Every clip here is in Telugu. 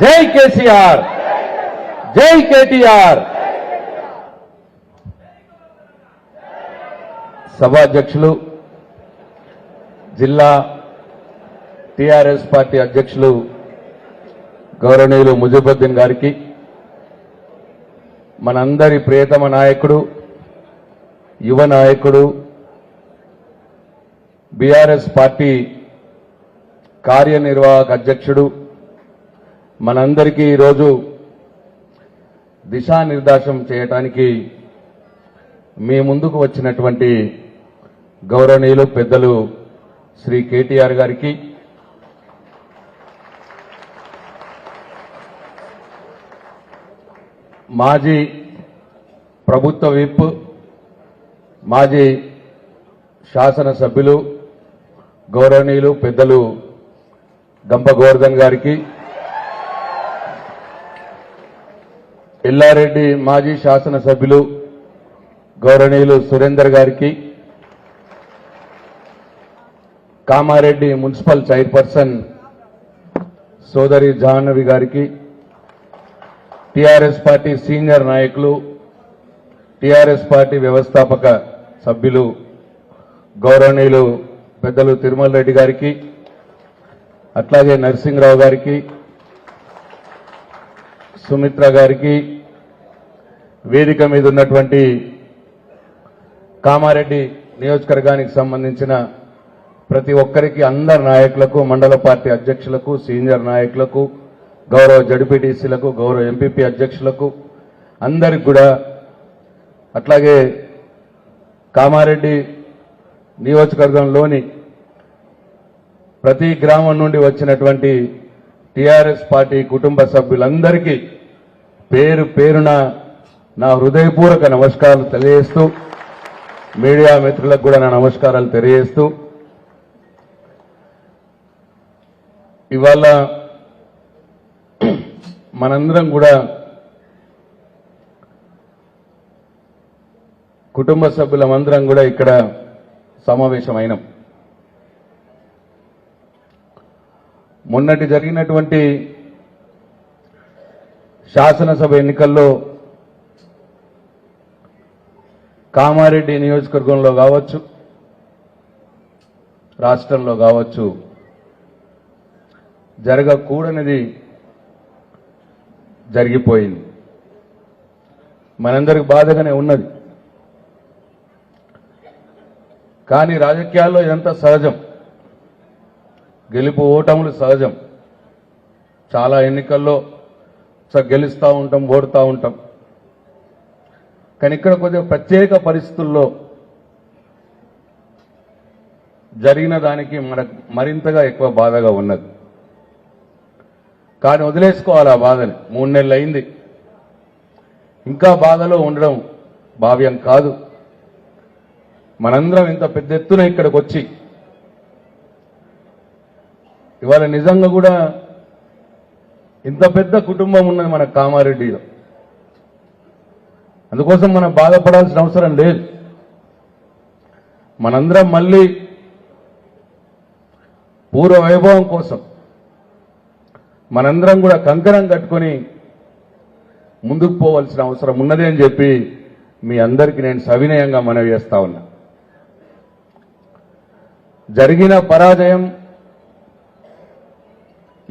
జై కేసీఆర్. జై కేటీఆర్. సభాధ్యక్షులు జిల్లా టిఆర్ఎస్ పార్టీ అధ్యక్షులు గౌరవనీయులు ముజీబుద్దీన్ గారికి మనందరి ప్రియతమ నాయకుడు యువ నాయకుడు బీఆర్ఎస్ పార్టీ కార్యనిర్వాహక అధ్యక్షుడు. మనందరికీ ఈరోజు దిశానిర్దేశం చేయటానికి మీ ముందుకు వచ్చినటువంటి గౌరవనీయులు పెద్దలు శ్రీ కేటీఆర్ గారికి. మాజీ ప్రభుత్వ విప్ మాజీ శాసనసభ్యులు గౌరవనీయులు పెద్దలు గంప గోవర్ధన్ గారికి ఎల్లారెడ్డి మాజీ శాసనసభ్యులు గౌరవనీయులు సురేందర్ గారికి కామారెడ్డి మున్సిపల్ చైర్పర్సన్ సోదరి జాహ్నవి గారికి టిఆర్ఎస్ పార్టీ సీనియర్ నాయకులు టిఆర్ఎస్ పార్టీ వ్యవస్థాపక సభ్యులు గౌరవనీయులు పెద్దలు తిరుమల రెడ్డి గారికి అట్లాగే నరసింహరావు గారికి సుమిత్ర గారికి వేదిక మీద ఉన్నటువంటి కామారెడ్డి నియోజకవర్గానికి సంబంధించిన ప్రతి ఒక్కరికి అందరి నాయకులకు మండల పార్టీ అధ్యక్షులకు సీనియర్ నాయకులకు గౌరవ జడ్పీటీసీలకు గౌరవ ఎంపీపీ అధ్యక్షులకు అందరికి కూడా అట్లాగే కామారెడ్డి నియోజకవర్గంలోని ప్రతి గ్రామం నుండి వచ్చినటువంటి టిఆర్ఎస్ పార్టీ కుటుంబ సభ్యులందరికీ పేరు పేరున నా హృదయపూర్వక నమస్కారాలు తెలియజేస్తూ మీడియా మిత్రులకు కూడా నా నమస్కారాలు తెలియజేస్తూ ఇవాళ మనందరం కూడా కుటుంబ సభ్యులమందరం కూడా ఇక్కడ సమావేశమైనాం. మొన్నటి జరిగినటువంటి శాసనసభ ఎన్నికల్లో కామారెడ్డి నియోజకవర్గంలో కావచ్చు రాష్ట్రంలో కావచ్చు జరగకూడనిది జరిగిపోయింది. మనందరికి బాధగానే ఉన్నది. కానీ రాజకీయాల్లో ఇదంతా సహజం. గెలుపు ఓటములు సహజం. చాలా ఎన్నికల్లో స- గెలుస్తూ ఉంటాం ఓడుతూ ఉంటాం. కానీ ఇక్కడ కొద్దిగా ప్రత్యేక పరిస్థితుల్లో జరిగిన దానికి మనకు మరింతగా ఎక్కువ బాధగా ఉన్నది. కానీ వదిలేసుకోవాలి ఆ బాధని. మూడు నెలలు అయింది. ఇంకా బాధలో ఉండడం భావ్యం కాదు. మనందరం ఇంత పెద్ద ఎత్తున ఇక్కడికి వచ్చి ఇవాళ నిజంగా కూడా ఇంత పెద్ద కుటుంబం ఉన్నది మన కామారెడ్డిలో. అందుకోసం మనం బాధపడాల్సిన అవసరం లేదు. మనందరం మళ్ళీ పూర్వ వైభవం కోసం మనందరం కూడా కంకణం కట్టుకొని ముందుకు పోవాల్సిన అవసరం ఉన్నది అని చెప్పి మీ అందరికీ నేను సవినయంగా మనవి చేస్తా ఉన్నా. జరిగిన పరాజయం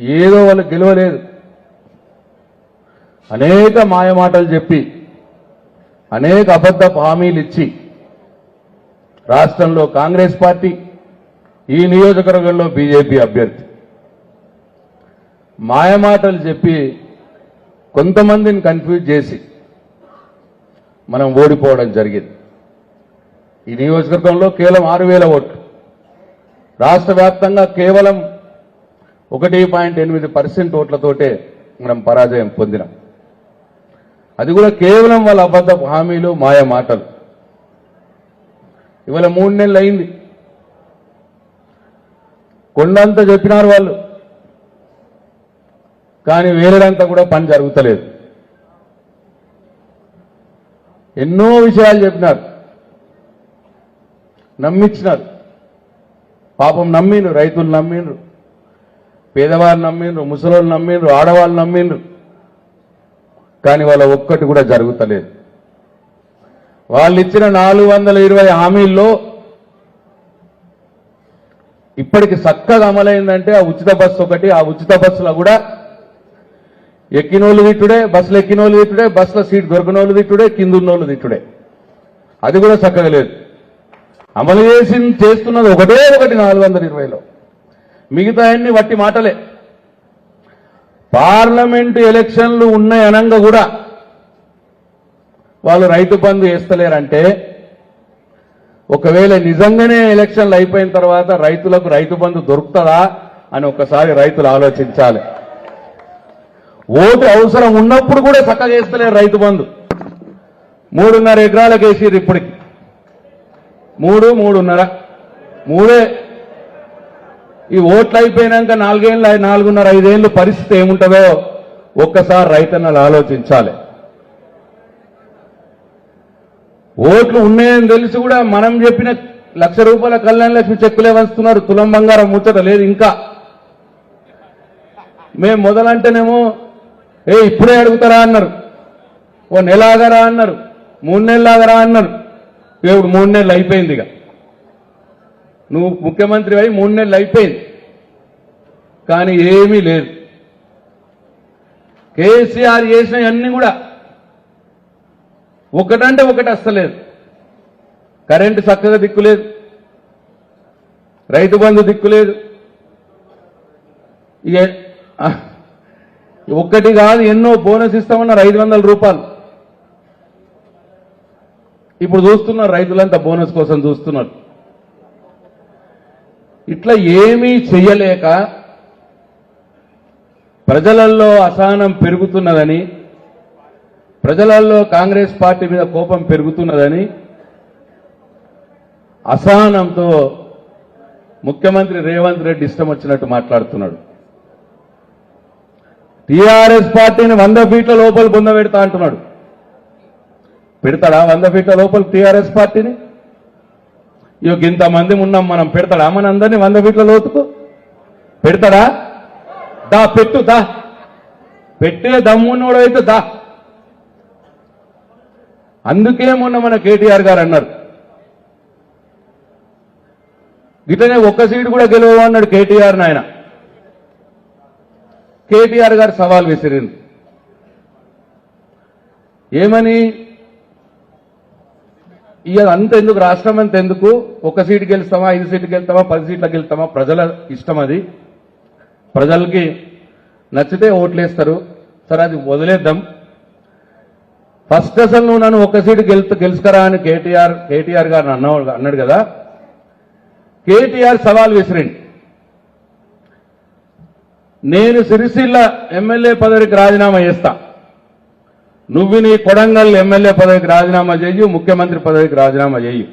ఏదో వాళ్ళు గెలవలేదు. అనేక మాయమాటలు చెప్పి అనేక అబద్ధ హామీలు ఇచ్చి రాష్ట్రంలో కాంగ్రెస్ పార్టీ ఈ నియోజకవర్గంలో బీజేపీ అభ్యర్థి. మాయమాటలు చెప్పి కొంతమందిని కన్ఫ్యూజ్ చేసి మనం ఓడిపోవడం జరిగింది. ఈ నియోజకవర్గంలో కేవలం ఆరు వేల ఓట్లు. రాష్ట్ర వ్యాప్తంగా కేవలం ఒకటి పాయింట్ ఎనిమిది పర్సెంట్ ఓట్లతోటే మనం పరాజయం పొందినాం. అది కూడా కేవలం వాళ్ళ అబద్ధ హామీలు మాయ మాటలు. ఇవాళ మూడు నెలలు అయింది. కొండంత చెప్పినారు వాళ్ళు. కానీ వేరేదంతా కూడా పని జరుగుతలేదు. ఎన్నో విషయాలు చెప్పినారు. నమ్మించినారు పాపం నమ్మిండ్రు రైతులు నమ్మిండ్రు. పేదవారు నమ్మిండ్రు ముసలోళ్ళు నమ్మిండ్రు ఆడవాళ్ళు నమ్మిండ్రు. కానీ వాళ్ళ ఒక్కటి కూడా జరుగుతలేదు. వాళ్ళు ఇచ్చిన నాలుగు వందల ఇరవై హామీల్లో ఇప్పటికి చక్కగా అమలైందంటే ఆ ఉచిత బస్సు ఒకటి ఆ ఉచిత బస్సులో కూడా ఎక్కినోళ్ళు తిట్టుడే బస్సులు ఎక్కినోళ్ళు తిట్టుడే బస్సులో సీట్ దొరకనోళ్ళు తిట్టుడే కింద ఉన్నోళ్ళు తిట్టుడే. అది కూడా చక్కగా లేదు. అమలు చేసి చేస్తున్నది ఒకటే ఒకటి నాలుగు వందల ఇరవైలో. మిగతా అన్ని వట్టి మాటలే. పార్లమెంటు ఎలక్షన్లు ఉన్నాయి అనంగా కూడా వాళ్ళు రైతు బంధు వేస్తలేరంటే ఒకవేళ నిజంగానే ఎలక్షన్లు అయిపోయిన తర్వాత రైతులకు రైతు బంధు దొరుకుతుందా అని ఒకసారి రైతులు ఆలోచించాలి. ఓటు అవసరం ఉన్నప్పుడు కూడా చక్కగా వేస్తలేరు రైతు బంధు. మూడున్నర ఎకరాలకు వేసిర్రు ఇప్పటికి. మూడు మూడున్నర. మూడే. ఈ ఓట్లు అయిపోయినాక నాలుగేళ్ళు నాలుగున్నర ఐదేళ్ళు పరిస్థితి ఏముంటుందో ఒక్కసారి రైతన్నలు ఆలోచించాలి. ఓట్లు ఉన్నాయని తెలిసి కూడా మనం చెప్పిన లక్ష రూపాయల కళ్యాణ లక్ష్మి చెక్కులే వంచుతున్నారు. తులం బంగారం ముచ్చట లేదు ఇంకా. మేము మొదలంటేనేమో ఏ ఇప్పుడే అడుగుతారా? అన్నారు. ఓ నెలాగరా అన్నారు. మూడు నెలలాగరా అన్నారు. ఇప్పుడు మూడు నెలలు అయిపోయింది ఇక. నువ్వు ముఖ్యమంత్రి అయి మూడు నెలలు అయిపోయింది. కానీ ఏమీ లేదు. కేసీఆర్ చేసినవన్నీ కూడా ఒకటంటే ఒకటి అస్తలేదు కరెంటు చక్కగా దిక్కులేదు రైతు బంధు దిక్కులేదు ఇక ఒక్కటి కాదు ఎన్నో బోనస్ ఇస్తామన్నారు ఐదు వందల రూపాయలు. ఇప్పుడు చూస్తున్నారు రైతులంతా బోనస్ కోసం చూస్తున్నారు. ఇట్లా ఏమీ చెయ్యలేక ప్రజలలో అసహనం పెరుగుతున్నదని ప్రజలలో కాంగ్రెస్ పార్టీ మీద కోపం పెరుగుతున్నదని అసహనంతో ముఖ్యమంత్రి రేవంత్ రెడ్డి ఇష్టం వచ్చినట్టు మాట్లాడుతున్నాడు. టీఆర్ఎస్ పార్టీని వంద ఫీట్ల లోపల పొందబెడతా అంటున్నాడు. పెడతాడా? వంద ఫీట్ల లోపల టీఆర్ఎస్ పార్టీని? ఇక ఇంతమంది ఉన్నాం మనం పెడతాడా? మన అందరినీ వంద ఫీట్ల లోతుకు? పెడతాడా? దా పెట్టు దా. పెట్టే దమ్మున్నోడు అయితే దా. అందుకే మొన్న మన కేటీఆర్ గారు అన్నారు. ఇతనే ఒక్క సీటు కూడా గెలవవు అన్నాడు కేటీఆర్ నాయన. కేటీఆర్ గారు సవాల్ విసిరింది. ఏమని? ఇక అంత ఎందుకు? రాష్ట్రం అంత ఎందుకు? ఒక సీటు గెలుస్తామా ఐదు సీట్లు గెలుస్తామా పది సీట్లకు గెలుస్తామా? ప్రజల ఇష్టం అది. ప్రజలకి నచ్చితే ఓట్లేస్తారు. సరే అది వదిలేద్దాం. ఫస్ట్ అసలు నువ్వు నన్ను ఒక సీటు గెలు గెలుచుకరా అని కేటీఆర్ కేటీఆర్ గారు అన్నా అన్నాడు కదా. కేటీఆర్ సవాల్ విసిరిండి. నేను సిరిసిల్ల ఎమ్మెల్యే పదవికి రాజీనామా చేస్తాను నువ్వు నీ కొడంగల్ ఎమ్మెల్యే పదవికి రాజీనామా చేయు ముఖ్యమంత్రి పదవికి రాజీనామా చేయు.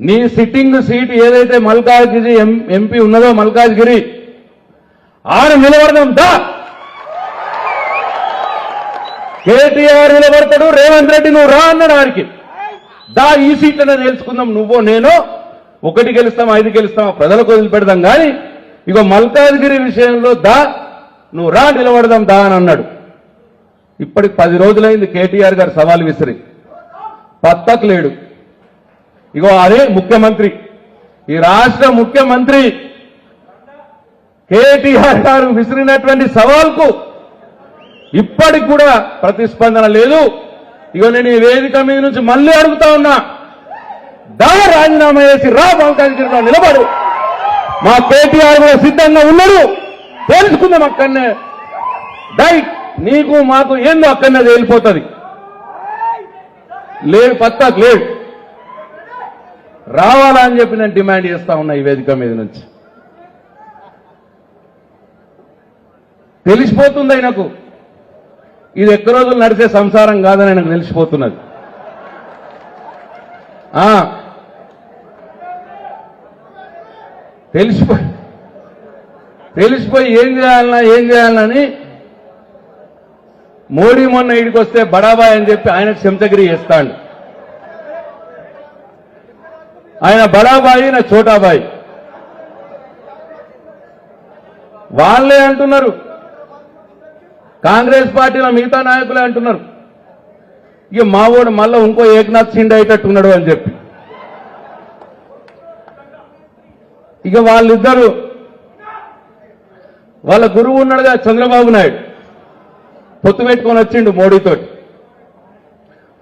నీ సిట్టింగ్ సీట్ ఏదైతే మల్కాజ్గిరి ఎం- ఎంపీ ఉన్నదో మల్కాజ్గిరి ఆరు నిలబడదాం దా! కేటీఆర్ నిలబడతాడు రేవంత్ రెడ్డి నువ్వు రా అన్నాడు ఆడికి. దా ఈ సీట్లనే తెలుసుకుందాం నువ్వో నేను ఒకటి గెలుస్తాం ఐదు గెలుస్తాం ప్రజలకు వదిలిపెడదాం కానీ ఇగో మల్కాజ్గిరి విషయంలో దా నువ్వు రా నిలబడదాం దా అని అన్నాడు. ఇప్పటికి పది రోజులైంది కేటీఆర్ గారు సవాల్ విసిరి. పత్తకు లేడు. ఇగో అదే ముఖ్యమంత్రి. ఈ రాష్ట్ర ముఖ్యమంత్రి కేటీఆర్ గారు విసిరినటువంటి సవాల్కు ఇప్పటికి కూడా ప్రతిస్పందన లేదు. ఇగో నేను ఈ వేదిక మీద నుంచి మళ్ళీ అడుగుతా ఉన్నా. దా రాజీనామా చేసి రా మల్కాజ్గిరిలో నిలబడు. మా కేటీఆర్ కూడా సిద్ధంగా ఉన్నాడు. తెలుసుకుందాం అక్కడనే. డైట్ నీకు మాకు ఏందో అక్కడనే తేలిపోతుంది లేదు పత్తాకు లేదు. రావాలా అని చెప్పి నేను డిమాండ్ చేస్తా ఉన్నా ఈ వేదిక మీద నుంచి. తెలిసిపోతుంది ఆయనకు. ఇది ఎక్క రోజులు నడిచే సంసారం కాదని ఆయనకు తెలిసిపోతున్నది. ఆ, తెలిసిపోయి తెలిసిపోయి ఏం చేయాలన్నా ఏం చేయాలని మోడీ మొన్న ఇడికి వస్తే బడాబాయ్ అని చెప్పి ఆయన చెంతగిరి చేస్తాడు. ఆయన బడాబాయి నా చోటాబాయి. వాళ్ళే అంటున్నారు. కాంగ్రెస్ పార్టీలో మిగతా నాయకులే అంటున్నారు. ఇక మావోడు మళ్ళీ ఇంకో ఏకనాథ్ సిండ్ అయ్యేటట్టున్నాడు అని చెప్పి. ఇక వాళ్ళిద్దరు వాళ్ళ గురువు ఉన్నాడుగా చంద్రబాబు నాయుడు. పొత్తు పెట్టుకొని వచ్చిండు మోడీతోటి.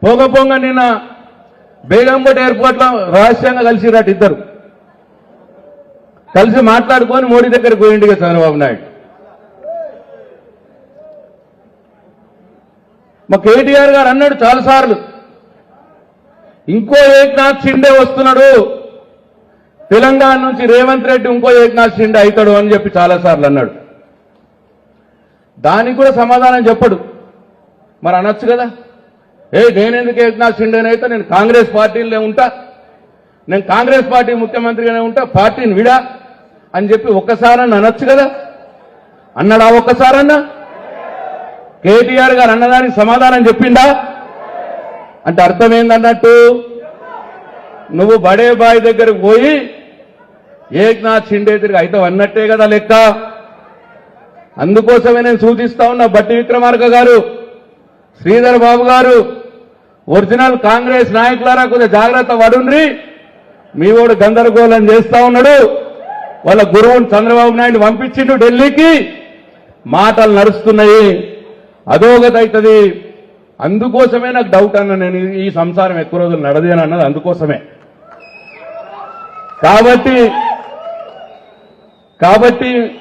పోగ పొంగ నిన్న బేగంపేట ఎయిర్పోర్ట్లో రహస్యంగా కలిసిరట ఇద్దరు. కలిసి మాట్లాడుకొని మోడీ దగ్గరికి పోయిండు చంద్రబాబు నాయుడు. మా కేటీఆర్ గారు అన్నాడు చాలాసార్లు ఇంకో ఏక్నాథ్ షిండే వస్తున్నాడు తెలంగాణ నుంచి రేవంత్ రెడ్డి ఇంకో ఏక్నాథ్ షిండే అవుతాడు అని చెప్పి చాలాసార్లు అన్నాడు. దానికి కూడా సమాధానం చెప్పడు. మరి అనొచ్చు కదా? ఏ నేనెందుకు ఏక్నాథ్ షిండేని అయితే నేను కాంగ్రెస్ పార్టీలోనే ఉంటా. నేను కాంగ్రెస్ పార్టీ ముఖ్యమంత్రిగానే ఉంటా పార్టీని విడా అని చెప్పి ఒక్కసారన్నా అనొచ్చు కదా? అన్నాడా ఒక్కసారన్నా? కేటీఆర్ గారు అన్నదానికి సమాధానం చెప్పిందా అంటే అర్థం ఏందన్నట్టు నువ్వు బడే బాయ్ దగ్గరకు పోయి ఏక్నాథ్ షిండే తిరిగి అయితే అన్నట్టే కదా లెక్క. అందుకోసమే నేను సూచిస్తా ఉన్నా బట్టి విక్రమార్క గారు శ్రీధర్ బాబు గారు ఒరిజినల్ కాంగ్రెస్ నాయకులారా కొంచెం జాగ్రత్త పడుండ్రి. మీ వాడు గందరగోళం చేస్తా ఉన్నాడు. వాళ్ళ గురువుని చంద్రబాబు నాయుడు పంపించిండు ఢిల్లీకి. మాటలు నడుస్తున్నాయి. అధోగతి అవుతుంది అందుకోసమే నాకు డౌట్ అన్న నేను ఈ- సంసారం ఎక్కువ రోజులు నడదేను అన్నది అందుకోసమే. కాబట్టి కాబట్టి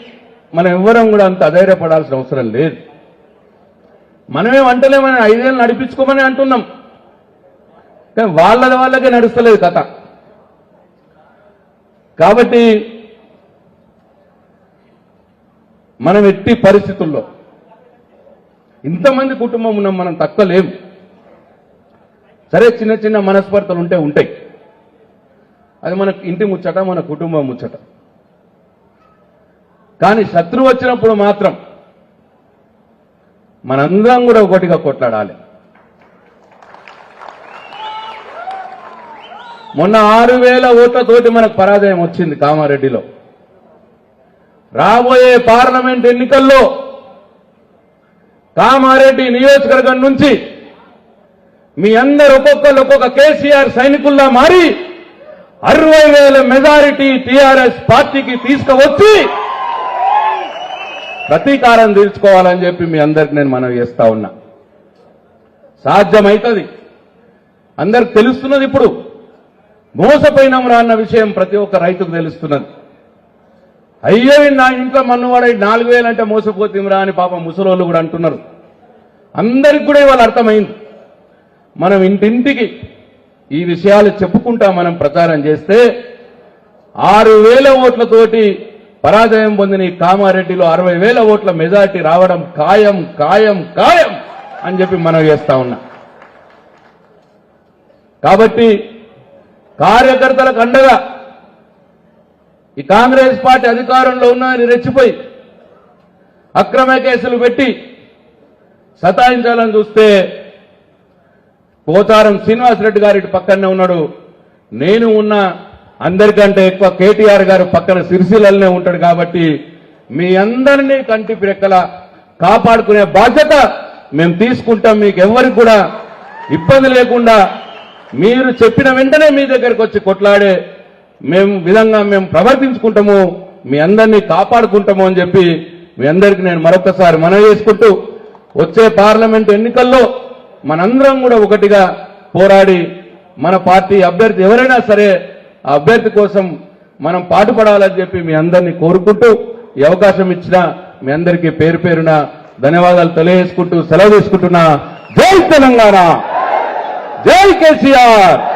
మనం ఎవ్వరం కూడా అంత అధైర్యపడాల్సిన అవసరం లేదు. మనమే వంటలేమని ఐదేళ్ళు నడిపించుకోమని అంటున్నాం. కానీ వాళ్ళ వాళ్ళకే నడుస్తలేదు కథ. కాబట్టి మనం ఎట్టి పరిస్థితుల్లో ఇంతమంది కుటుంబం ఉన్నాం మనం తక్కువ లేము సరే చిన్న చిన్న మనస్పర్ధలు ఉంటే ఉంటాయి. అది మన ఇంటి ముచ్చట మన కుటుంబం ముచ్చట. కానీ శత్రువు వచ్చినప్పుడు మాత్రం మనందరం కూడా ఒకటిగా కొట్లాడాలి. మొన్న ఆరు వేల ఓట్లతోటి మనకు పరాజయం వచ్చింది కామారెడ్డిలో. రాబోయే పార్లమెంట్ ఎన్నికల్లో కామారెడ్డి నియోజకవర్గం నుంచి మీ అందరు ఒక్కొక్కరు ఒక్కొక్క కేసీఆర్ సైనికుల్లా మారి అరవై వేల మెజారిటీ టీఆర్ఎస్ పార్టీకి తీసుకువచ్చి ప్రతీకారం తీర్చుకోవాలని చెప్పి మీ అందరికి నేను మనవి చేస్తా ఉన్నా. సాధ్యమవుతుంది అందరికి తెలుస్తున్నది ఇప్పుడు. మోసపోయినాంరా అన్న విషయం ప్రతి ఒక్క రైతుకు తెలుస్తున్నది. అయ్యో నా ఇంట్లో మన్నువాడ నాలుగు వేలు అంటే మోసపోతేమిరా అని పాపం ముసలోళ్ళు కూడా అంటున్నారు. అందరికి కూడా ఇవాళ అర్థమైంది. మనం ఇంటింటికి ఈ విషయాలు చెప్పుకుంటా మనం ప్రచారం చేస్తే ఆరు వేల ఓట్లతోటి పరాజయం పొందిన ఈ కామారెడ్డిలో అరవై వేల ఓట్ల మెజార్టీ రావడం ఖాయం ఖాయం ఖాయం అని చెప్పి మనం చేస్తా ఉన్నా. కాబట్టి కార్యకర్తలకు అండగా ఈ కాంగ్రెస్ పార్టీ అధికారంలో ఉన్నదని రెచ్చిపోయి అక్రమ కేసులు పెట్టి సతాయించాలని చూస్తే పోతారం శ్రీనివాసరెడ్డి గారి ఇటు పక్కనే ఉన్నాడు. నేను ఉన్న అందరికంటే ఎక్కువ కేటీఆర్ గారు పక్కన సిరిసిలనే ఉంటాడు కాబట్టి మీ అందరినీ కంటి రెక్కల కాపాడుకునే బాధ్యత మేము తీసుకుంటాం మీకు ఎవరికి కూడా ఇబ్బంది లేకుండా మీరు చెప్పిన వెంటనే మీ దగ్గరకు వచ్చి కొట్లాడే మేము విధంగా మేము ప్రవర్తించుకుంటాము మీ అందరినీ కాపాడుకుంటాము అని చెప్పి మీ అందరికీ నేను మరొకసారి మనవి చేసుకుంటూ వచ్చే పార్లమెంట్ ఎన్నికల్లో మనందరం కూడా ఒకటిగా పోరాడి మన పార్టీ అభ్యర్థి ఎవరైనా సరే అభ్యర్థి కోసం మనం పాటుపడాలని చెప్పి మీ అందరినీ కోరుకుంటూ ఈ అవకాశం ఇచ్చిన మీ అందరికీ పేరు పేరున ధన్యవాదాలు తెలియజేసుకుంటూ సెలవు తీసుకుంటున్నా. జై తెలంగాణ! జై కేసీఆర్!